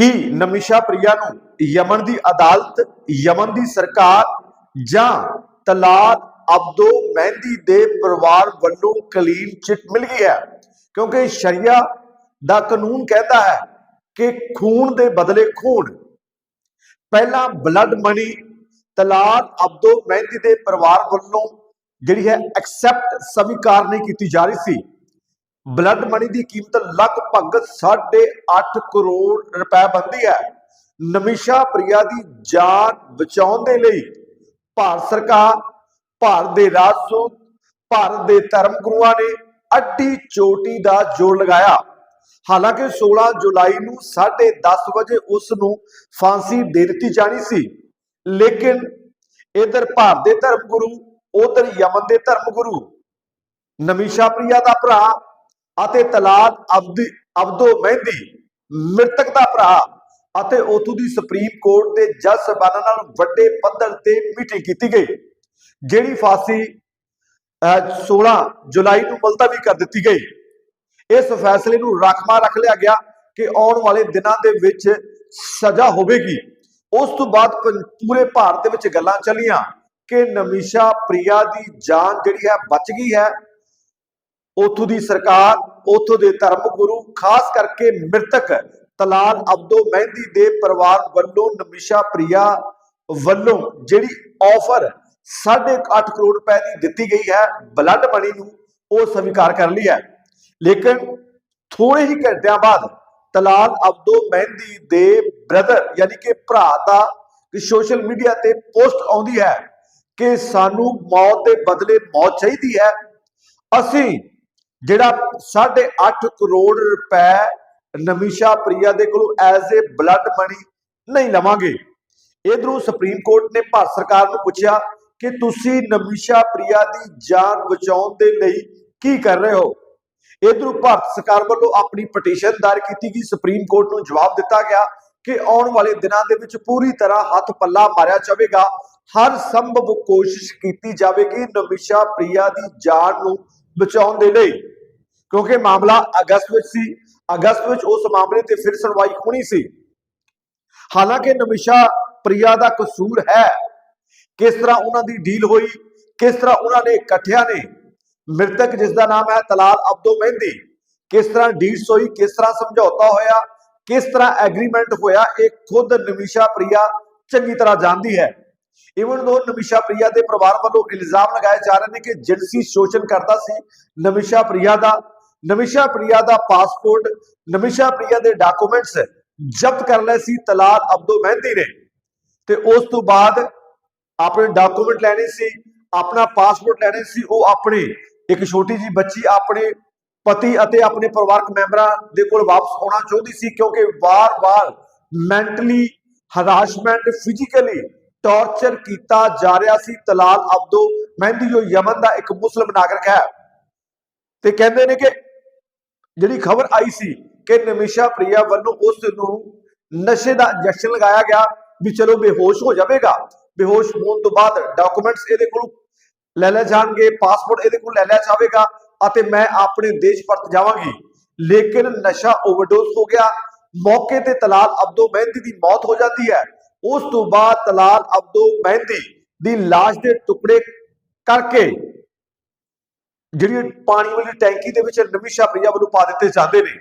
ਕੀ ਨਮਿਸ਼ਾ ਪ੍ਰਿਆ ਨੂੰ ਯਮਨ ਦੀ ਅਦਾਲਤ, ਯਮਨ ਦੀ ਸਰਕਾਰ ਜਾਂ ਤਲਾਕ ਅਬਦੋ ਮਹਿੰਦੀ ਦੇ ਪਰਿਵਾਰ ਵੱਲੋਂ ਕਲੀਨ ਚਿੱਟ ਮਿਲ ਗਈ ਹੈ। ਕਿਉਂਕਿ ਸ਼ਰੀਆ ਦਾ ਕਾਨੂੰਨ ਕਹਿੰਦਾ ਹੈ ਕਿ ਖੂਨ ਦੇ ਬਦਲੇ ਖੂਨ। ਪਹਿਲਾਂ ਬਲੱਡ ਮਨੀ ਤਲਾਕ ਅਬਦੋ ਮਹਿੰਦੀ ਦੇ ਪਰਿਵਾਰ ਵੱਲੋਂ ਜਿਹੜੀ ਹੈ ਐਕਸੈਪਟ ਸਵੀਕਾਰ ਨਹੀਂ ਕੀਤੀ ਜਾ ਰਹੀ ਸੀ। ਬਲੱਡ ਮਨੀ ਦੀ ਕੀਮਤ ਲਗਭਗ 8.5 ਕਰੋੜ ਰੁਪਏ ਬਣਦੀ ਹੈ। ਨਮਿਸ਼ਾ ਪ੍ਰਿਆ ਦੀ ਜਾਨ ਬਚਾਉਣ ਦੇ ਲਈ ਭਾਰਤ ਸਰਕਾਰ, ਭਾਰਤ ਦੇ ਰਾਜਦੂਤ ਭਾਰਤ ਦੇ ਧਰਮ ਗੁਰੂਆਂ ਨੇ ਅੱਡੀ ਚੋਟੀ ਦਾ ਜੋੜ ਲਗਾਇਆ। ਹਾਲਾਂਕਿ 16 ਜੁਲਾਈ ਨੂੰ 10:30 ਵਜੇ ਉਸ ਨੂੰ ਫਾਂਸੀ ਦੇ ਦਿੱਤੀ ਜਾਣੀ ਸੀ। ਲੇਕਿਨ ਇਧਰ ਭਾਰਤ ਦੇ ਧਰਮ ਗੁਰੂ, ਉਧਰ ਯਮਨ ਦੇ ਧਰਮ ਗੁਰੂ। ਨਮੀਸ਼ਾ ਪ੍ਰਿਆ ਦਾ ਭਰਾ ਅਤੇ ਤਲਾਕ ਅਬਦੀ, ਅਬਦੋ ਮਹਿੰਦੀ ਮ੍ਰਿਤਕ ਦਾ ਭਰਾ ਅਤੇ ਉਥੋਂ ਦੀ ਸੁਪਰੀਮ ਕੋਰਟ ਦੇ ਜੱਜ ਸਾਹਿਬਾਨਾਂ ਨਾਲ ਵੱਡੇ ਪੱਧਰ ਤੇ ਮੀਟਿੰਗ ਕੀਤੀ ਗਈ, ਜਿਹੜੀ ਫਾਂਸੀ 16 ਜੁਲਾਈ ਨੂੰ ਮੁਲਤਵੀ ਕਰ ਦਿੱਤੀ ਗਈ। ਇਸ ਫੈਸਲੇ ਨੂੰ ਰਾਖਵਾ ਰੱਖ ਲਿਆ ਗਿਆ ਕਿ ਆਉਣ ਵਾਲੇ ਦਿਨਾਂ ਦੇ ਵਿੱਚ ਸਜ਼ਾ ਹੋਵੇਗੀ। ਉਸ ਤੋਂ ਬਾਅਦ ਪੰ- ਪੂਰੇ ਭਾਰਤ ਦੇ ਵਿੱਚ ਗੱਲਾਂ ਚੱਲੀਆਂ ਕਿ ਨਮੀਸ਼ਾ ਪ੍ਰਿਆ ਦੀ ਜਾਨ ਜਿਹੜੀ ਹੈ ਬਚ ਗਈ ਹੈ। ਉਥੋਂ ਦੀ ਸਰਕਾਰ ਉਥੋਂ ਦੇ ਧਰਮ ਗੁਰੂ, ਖਾਸ ਕਰਕੇ ਮ੍ਰਿਤਕ ਤਲਾਲ ਅਬਦੋ ਮਹਿੰਦੀ ਦੇ ਪਰਿਵਾਰ ਵੱਲੋਂ ਨਮੀਸ਼ਾ ਪ੍ਰਿਆ ਵੱਲੋਂ ਜਿਹੜੀ ਆਫਰ 8.5 ਕਰੋੜ ਰੁਪਏ ਦੀ ਦਿੱਤੀ ਗਈ ਹੈ ਬਲੱਡ ਮਨੀ ਨੂੰ ਉਹ ਸਵੀਕਾਰ ਕਰ ਲਈ ਹੈ। ਲੇਕਿਨ ਥੋੜੇ ਹੀ ਘੰਟਿਆਂ ਬਾਅਦ ਤਲਾਲ ਅਬਦੋ ਮਹਿੰਦੀ ਦੇ ਬ੍ਰਦਰ ਯਾਨੀ ਕਿ ਭਰਾ ਦਾ ਸੋਸ਼ਲ ਮੀਡੀਆ ਤੇ ਪੋਸਟ ਆਉਂਦੀ ਹੈ ਕਿ ਸਾਨੂੰ ਮੌਤ ਦੇ ਬਦਲੇ ਮੌਤ ਚਾਹੀਦੀ ਹੈ। ਅਸੀਂ ਜਿਹੜਾ 8.5 ਕਰੋੜ ਰੁਪਏ ਨਮੀਸ਼ਾ ਪ੍ਰਿਆ ਦੇ ਕੋਲੋਂ ਐਜ਼ ਏ ਬਲੱਡ ਮਨੀ ਨਹੀਂ ਲਵਾਂਗੇ। ਇਧਰੋਂ ਸੁਪਰੀਮ ਕੋਰਟ ਨੇ ਭਾਰਤ ਸਰਕਾਰ ਨੂੰ ਪੁੱਛਿਆ ਕਿ ਤੁਸੀਂ ਨਮੀਸ਼ਾ ਪ੍ਰਿਆ ਦੀ ਜਾਨ ਬਚਾਉਣ ਦੇ ਲਈ ਕੀ ਕਰ ਰਹੇ ਹੋ? ਇਧਰੋਂ ਭਾਰਤ ਸਰਕਾਰ ਵੱਲੋਂ ਆਪਣੀ ਪਟੀਸ਼ਨ ਦਾਇਰ ਕੀਤੀ ਗਈ। ਸੁਪਰੀਮ ਕੋਰਟ ਨੂੰ ਜਵਾਬ ਦਿੱਤਾ ਗਿਆ ਕਿ ਆਉਣ ਵਾਲੇ ਦਿਨਾਂ ਦੇ ਵਿੱਚ ਪੂਰੀ ਤਰ੍ਹਾਂ ਹੱਥ ਪੱਲਾ ਮਾਰਿਆ ਜਾਵੇਗਾ। ਹਰ ਸੰਭਵ ਕੋਸ਼ਿਸ਼ ਕੀਤੀ ਜਾਵੇਗੀ ਨਮਿਸ਼ਾ ਪ੍ਰਿਆ ਦੀ ਜਾਨ ਨੂੰ ਬਚਾਉਣ ਦੇ ਲਈ। ਕਿਉਂਕਿ ਮਾਮਲਾ ਅਗਸਤ ਵਿੱਚ ਸੀ। ਅਗਸਤ ਵਿੱਚ ਉਸ ਮਾਮਲੇ ਤੇ ਫਿਰ ਸੁਣਵਾਈ ਹੋਣੀ ਸੀ। ਹਾਲਾਂਕਿ ਨਮਿਸ਼ਾ ਪ੍ਰਿਆ ਦਾ ਕਸੂਰ ਹੈ ਕਿਸ ਤਰ੍ਹਾਂ ਉਹਨਾਂ ਦੀ ਡੀਲ ਹੋਈ, ਕਿਸ ਤਰ੍ਹਾਂ ਉਹਨਾਂ ਨੇ ਇਕੱਠਿਆਂ ਨੇ ਮ੍ਰਿਤਕ ਜਿਸ ਦਾ ਨਾਮ ਹੈ ਤਲਾਲ ਅਬਦੋ ਮਹਿੰਦੀ, ਕਿਸ ਤਰ੍ਹਾਂ ਡੀਲਸ ਹੋਈ ਕਿਸ ਤਰ੍ਹਾਂ ਸਮਝੌਤਾ ਹੋਇਆ, ਕਿਸ ਤਰ੍ਹਾਂ ਐਗਰੀਮੈਂਟ ਹੋਇਆ, ਇਹ ਖੁਦ ਨਮਿਸ਼ਾ ਪ੍ਰਿਆ ਚੰਗੀ ਤਰ੍ਹਾਂ ਜਾਣਦੀ ਹੈ। ਇਵਨ ਦੋ ਨਮਿਸ਼ਾ ਪ੍ਰਿਆ ਦੇ ਪਰਿਵਾਰ ਵੱਲੋਂ ਇਲਜ਼ਾਮ ਲਗਾਏ ਜਾ ਰਹੇ ਨੇ ਕਿ ਜਿਨਸੀ ਸ਼ੋਸ਼ਣ ਕਰਦਾ ਸੀ ਨਮਿਸ਼ਾ ਪ੍ਰਿਆ ਦਾ ਨਮਿਸ਼ਾ ਪ੍ਰਿਆ ਦਾ ਪਾਸਪੋਰਟ ਨਮਿਸ਼ਾ ਪ੍ਰਿਆ ਦੇ ਡਾਕੂਮੈਂਟਸ ਜ਼ਬਤ ਕਰ ਲਏ ਸੀ ਤਲਾਲ ਅਬਦੋ ਮਹਿੰਦੀ ਨੇ। ਤੇ ਉਸ ਤੋਂ ਬਾਅਦ ਆਪਣੇ ਡਾਕੂਮੈਂਟ ਲੈਣੇ ਸੀ, ਆਪਣਾ ਪਾਸਪੋਰਟ ਲੈਣੇ ਸੀ, ਉਹ ਆਪਣੇ ਇੱਕ ਛੋਟੀ ਜੀ ਬੱਚੀ ਆਪਣੇ ਪਤੀ ਅਤੇ ਆਪਣੇ ਪਰਿਵਾਰਕ ਮੈਂਬਰਾਂ ਦੇ ਕੋਲ ਵਾਪਸ ਆਉਣਾ ਚਾਹੁੰਦੀ ਸੀ ਕਿਉਂਕਿ ਵਾਰ-ਵਾਰ ਮੈਂਟਲੀ ਹਰਾਸਮੈਂਟ ਫਿਜ਼ੀਕਲੀ ਟਾਰਚਰ ਕੀਤਾ ਜਾ ਰਿਹਾ ਸੀ। ਤਲਾਲ ਅਬਦੋ ਮਹਿੰਦੀ, ਜੋ ਯਮਨ ਦਾ ਇੱਕ ਮੁਸਲਮ ਨਾਗਰਿਕ ਹੈ। ਤੇ ਕਹਿੰਦੇ ਨੇ ਕਿ ਜਿਹੜੀ ਖਬਰ ਆਈ ਸੀ ਕਿ ਨਮਿਸ਼ਾ ਪ੍ਰਿਆ ਵੱਲੋਂ ਉਸ ਨੂੰ ਨਸ਼ੇ ਦਾ ਇੰਜੈਕਸ਼ਨ ਲਗਾਇਆ ਗਿਆ ਵੀ ਚਲੋ ਬੇਹੋਸ਼ ਹੋ ਜਾਵੇਗਾ। ਬੇਹੋਸ਼ ਹੋਣ ਤੋਂ ਬਾਅਦ ਡਾਕੂਮੈਂਟਸ ਇਹਦੇ ਕੋਲ ਲੈ ਲੈ ਜਾਣਗੇ, ਪਾਸਪੋਰਟ ਇਹਦੇ ਕੋਲ ਲੈ ਲਿਆ ਜਾਵੇਗਾ ਅਤੇ ਮੈਂ ਆਪਣੇ ਦੇਸ਼ ਪਰਤ ਜਾਵਾਂਗੀ। ਲੇਕਿਨ ਨਸ਼ਾ ਓਵਰਡੋਜ਼ ਹੋ ਗਿਆ। ਮੌਕੇ ਤੇ ਤਲਾਲ ਅਬਦੋ ਮਹਿੰਦੀ ਦੀ ਮੌਤ ਹੋ ਜਾਂਦੀ ਹੈ। ਉਸ ਤੋਂ ਬਾਅਦ ਤਲਾਲ ਅਬਦੋ ਮਹਿੰਦੀ ਦੀ ਲਾਸ਼ ਦੇ ਟੁਕੜੇ ਕਰਕੇ ਜਿਹੜੀ ਪਾਣੀ ਵਾਲੀ ਟੈਂਕੀ ਦੇ ਵਿੱਚ ਨਮਿਸ਼ਾ ਪ੍ਰਿਆ ਵੱਲੋਂ ਪਾ ਦਿੱਤੇ ਜਾਂਦੇ ਨੇ।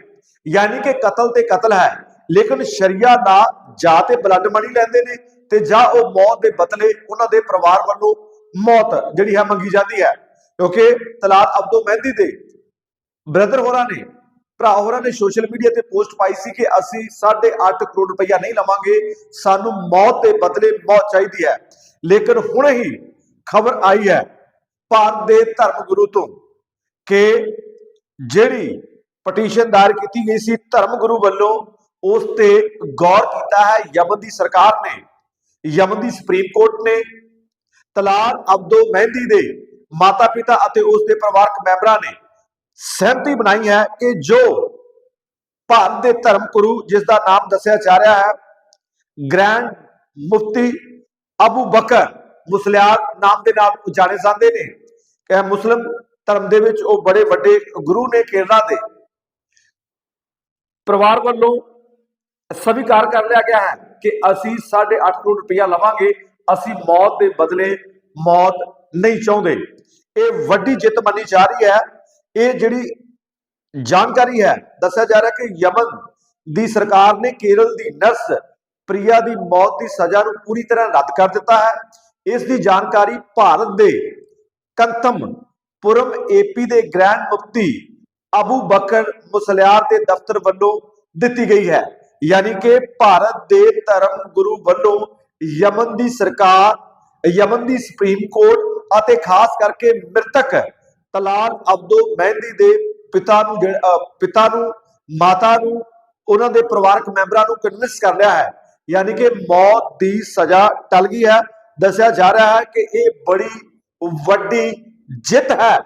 ਯਾਨੀ ਕਿ ਕਤਲ ਤੇ ਕਤਲ ਹੈ। ਲੇਕਿਨ ਸ਼ਰੀਆ ਦਾ ਜਾਂ ਤੇ ਬਲੱਡ ਮਨੀ ਲੈਂਦੇ ਨੇ ਤੇ ਜਾਂ ਉਹ ਮੌਤ ਦੇ ਬਦਲੇ ਉਹਨਾਂ ਦੇ ਪਰਿਵਾਰ ਵੱਲੋਂ ਮੌਤ ਜਿਹੜੀ ਹੈ ਮੰਗੀ ਜਾਂਦੀ ਹੈ। ਕਿਉਂਕਿ ਤਲਾਲ ਅਬਦੋ ਮਹਿੰਦੀ ਦੇ ਬ੍ਰਦਰ ਹੋਰਾਂ ਨੇ ਭਰਾ ਹੋਰਾਂ ਨੇ ਸੋਸ਼ਲ ਮੀਡੀਆ ਤੇ ਪੋਸਟ ਪਾਈ ਸੀ ਕਿ ਅਸੀਂ 8.5 ਕਰੋੜ ਰੁਪਇਆ ਨਹੀਂ ਲਵਾਂਗੇ, ਸਾਨੂੰ ਮੌਤ ਦੇ ਬਦਲੇ ਮੌਤ ਚਾਹੀਦੀ ਹੈ। ਲੇਕਿਨ ਹੁਣੇ ਹੀ ਖਬਰ ਆਈ ਹੈ ਭਾਰਤ ਦੇ ਧਰਮ ਗੁਰੂ ਤੋਂ ਕਿ ਜਿਹੜੀ ਪਟੀਸ਼ਨ ਦਾਇਰ ਕੀਤੀ ਗਈ ਸੀ ਧਰਮ ਗੁਰੂ ਵੱਲੋਂ, ਉਸ ਤੇ ਗੌਰ ਕੀਤਾ ਹੈ। ਯਮਨ ਦੀ ਸਰਕਾਰ ਨੇ, ਯਮਨ ਦੀ ਸੁਪਰੀਮ ਕੋਰਟ ਨੇ ਤਲਾਲ ਅਬਦੋ ਮਹਿੰਦੀ ਦੇ ਮਾਤਾ ਪਿਤਾ ਅਤੇ ਉਸ ਦੇ ਪਰਿਵਾਰਕ ਮੈਂਬਰਾਂ ਨੇ ਸਹਿਮਤੀ ਬਣਾਈ ਹੈ ਕਿ ਜੋ ਭਾਰਤ ਦੇ ਧਰਮ ਗੁਰੂ ਜਿਸ ਦਾ ਨਾਮ ਦੱਸਿਆ ਜਾ ਰਿਹਾ ਹੈ ਗ੍ਰੈਂਡ ਮੁਫਤੀ ਅਬੂ ਬਕਰ ਮੁਸਲਿਆਰ ਨਾਮ ਦੇ ਨਾਲ ਜਾਣੇ ਜਾਂਦੇ ਨੇ। ਕਿ ਮੁਸਲਮ ਧਰਮ ਦੇ ਵਿੱਚ ਉਹ ਬੜੇ ਵੱਡੇ ਗੁਰੂ ਨੇ ਕੇਰਲਾ ਦੇ। ਪਰਿਵਾਰ ਵੱਲੋਂ ਸਵੀਕਾਰ ਕਰ ਲਿਆ ਗਿਆ ਹੈ ਕਿ ਅਸੀਂ 8.5 ਕਰੋੜ ਰੁਪਇਆ ਲਵਾਂਗੇ, ਅਸੀਂ ਮੌਤ ਦੇ ਬਦਲੇ ਮੌਤ ਨਹੀਂ ਚਾਹੁੰਦੇ। ਇਹ ਵੱਡੀ ਜਿੱਤ ਮੰਨੀ ਜਾ ਰਹੀ ਹੈ। ਇਹ ਜਿਹੜੀ ਜਾਣਕਾਰੀ ਹੈ, ਦੱਸਿਆ ਜਾ ਰਿਹਾ ਕਿ ਯਮਨ ਦੀ ਸਰਕਾਰ ਨੇ ਕੇਰਲ ਦੀ ਨਰਸ ਪ੍ਰਿਆ ਦੀ ਮੌਤ ਦੀ ਸਜ਼ਾ ਨੂੰ ਪੂਰੀ ਤਰ੍ਹਾਂ ਰੱਦ ਕਰ ਦਿੱਤਾ ਹੈ। ਇਸ ਦੀ ਜਾਣਕਾਰੀ ਭਾਰਤ ਦੇ ਕੰਤਮ ਪੁਰਮ ਏਪੀ ਦੇ ਗ੍ਰੈਂਡ ਮੁਫਤੀ ਅਬੂ ਬਕਰ ਮੁਸਲਿਆਰ ਦੇ ਦਫ਼ਤਰ ਵੱਲੋਂ ਦਿੱਤੀ ਗਈ ਹੈ। ਯਾਨੀ ਕਿ ਭਾਰਤ ਦੇ ਧਰਮ ਗੁਰੂ ਵੱਲੋਂ ਯਮਨ ਦੀ ਸਰਕਾਰ, ਯਮਨ ਦੀ ਸੁਪਰੀਮ ਕੋਰਟ ਅਤੇ ਖਾਸ ਕਰਕੇ ਮ੍ਰਿਤਕ ਤਲਾਲ ਅਬਦੋ ਮਹਿੰਦੀ ਦੇ ਪਿਤਾ ਨੂੰ ਪਿਤਾ ਨੂੰ, ਮਾਤਾ ਨੂੰ, ਉਹਨਾਂ ਦੇ ਪਰਿਵਾਰਕ ਮੈਂਬਰਾਂ ਨੂੰ ਕਨਵਿੰਸ ਕਰ ਲਿਆ ਹੈ। ਯਾਨੀ ਕਿ ਮੌਤ ਦੀ ਸਜ਼ਾ ਟਲ ਗਈ ਹੈ। ਦੱਸਿਆ ਜਾ ਰਿਹਾ ਹੈ ਕਿ ਇਹ ਬੜੀ ਵੱਡੀ ਜਿੱਤ ਹੈ।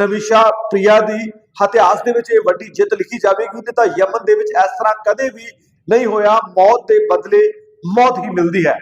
ਨਵਿਸ਼ਾ ਪ੍ਰਿਆ ਦੀ ਇਤਿਹਾਸ ਦੇ ਵਿੱਚ ਇਹ ਵੱਡੀ ਜਿੱਤ ਲਿਖੀ ਜਾਵੇਗੀ ਨਹੀਂ ਤਾਂ ਯਮਨ ਦੇ ਵਿੱਚ ਇਸ ਤਰ੍ਹਾਂ ਕਦੇ ਵੀ ਨਹੀਂ ਹੋਇਆ। ਮੌਤ ਦੇ ਬਦਲੇ ਮੌਤ ਹੀ ਮਿਲਦੀ ਹੈ।